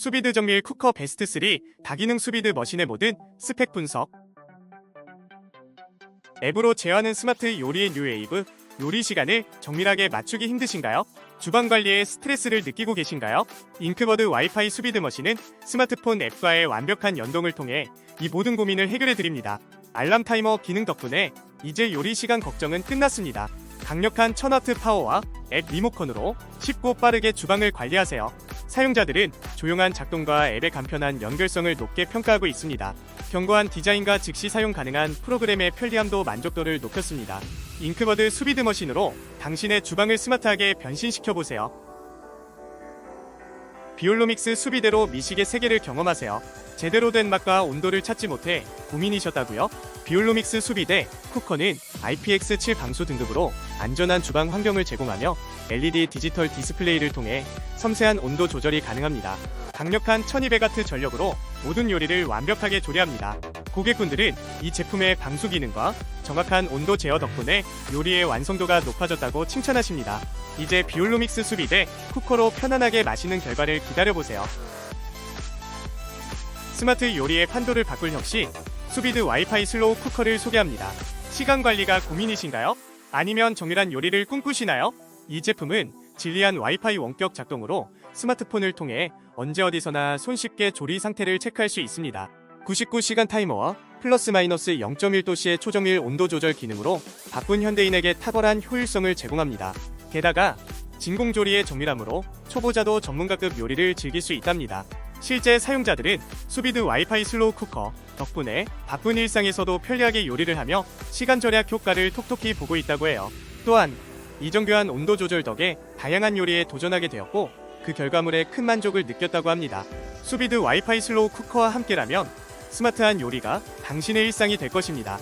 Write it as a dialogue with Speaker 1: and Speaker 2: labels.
Speaker 1: 수비드 정밀 쿠커 베스트 3 다기능 수비드 머신의 모든 스펙 분석 앱으로 제어하는 스마트 요리의 뉴웨이브 요리 시간을 정밀하게 맞추기 힘드신가요? 주방 관리에 스트레스를 느끼고 계신가요? 잉크버드 와이파이 수비드 머신은 스마트폰 앱과의 완벽한 연동을 통해 이 모든 고민을 해결해 드립니다. 알람 타이머 기능 덕분에 이제 요리 시간 걱정은 끝났습니다. 강력한 1000W 파워와 앱 리모컨으로 쉽고 빠르게 주방을 관리하세요. 사용자들은 조용한 작동과 앱의 간편한 연결성을 높게 평가하고 있습니다. 견고한 디자인과 즉시 사용 가능한 프로그램의 편리함도 만족도를 높였습니다. 잉크버드 수비드 머신으로 당신의 주방을 스마트하게 변신시켜 보세요. 비올로믹스 수비대로 미식의 세계를 경험하세요. 제대로 된 맛과 온도를 찾지 못해 고민이셨다고요? 비올로믹스 수비대 쿠커는 IPX7 방수 등급으로 안전한 주방 환경을 제공하며 LED 디지털 디스플레이를 통해 섬세한 온도 조절이 가능합니다. 강력한 1200W 전력으로 모든 요리를 완벽하게 조리합니다. 고객분들은 이 제품의 방수 기능과 정확한 온도 제어 덕분에 요리의 완성도가 높아졌다고 칭찬하십니다. 이제 비올로믹스 수비대 쿠커로 편안하게 마시는 결과를 기다려보세요. 스마트 요리의 판도를 바꿀 혁신 수비드 와이파이 슬로우 쿠커를 소개합니다. 시간 관리가 고민이신가요? 아니면 정밀한 요리를 꿈꾸시나요? 이 제품은 진리한 와이파이 원격 작동으로 스마트폰을 통해 언제 어디서나 손쉽게 조리 상태를 체크할 수 있습니다. 99시간 타이머와 플러스 마이너스 0.1도씨의 초정밀 온도 조절 기능으로 바쁜 현대인에게 탁월한 효율성을 제공합니다. 게다가 진공조리의 정밀함으로 초보자도 전문가급 요리를 즐길 수 있답니다. 실제 사용자들은 수비드 와이파이 슬로우 쿠커 덕분에 바쁜 일상에서도 편리하게 요리를 하며 시간 절약 효과를 톡톡히 보고 있다고 해요. 또한 이정교한 온도 조절 덕에 다양한 요리에 도전하게 되었고 그 결과물에 큰 만족을 느꼈다고 합니다. 수비드 와이파이 슬로우 쿠커와 함께라면 스마트한 요리가 당신의 일상이 될 것입니다.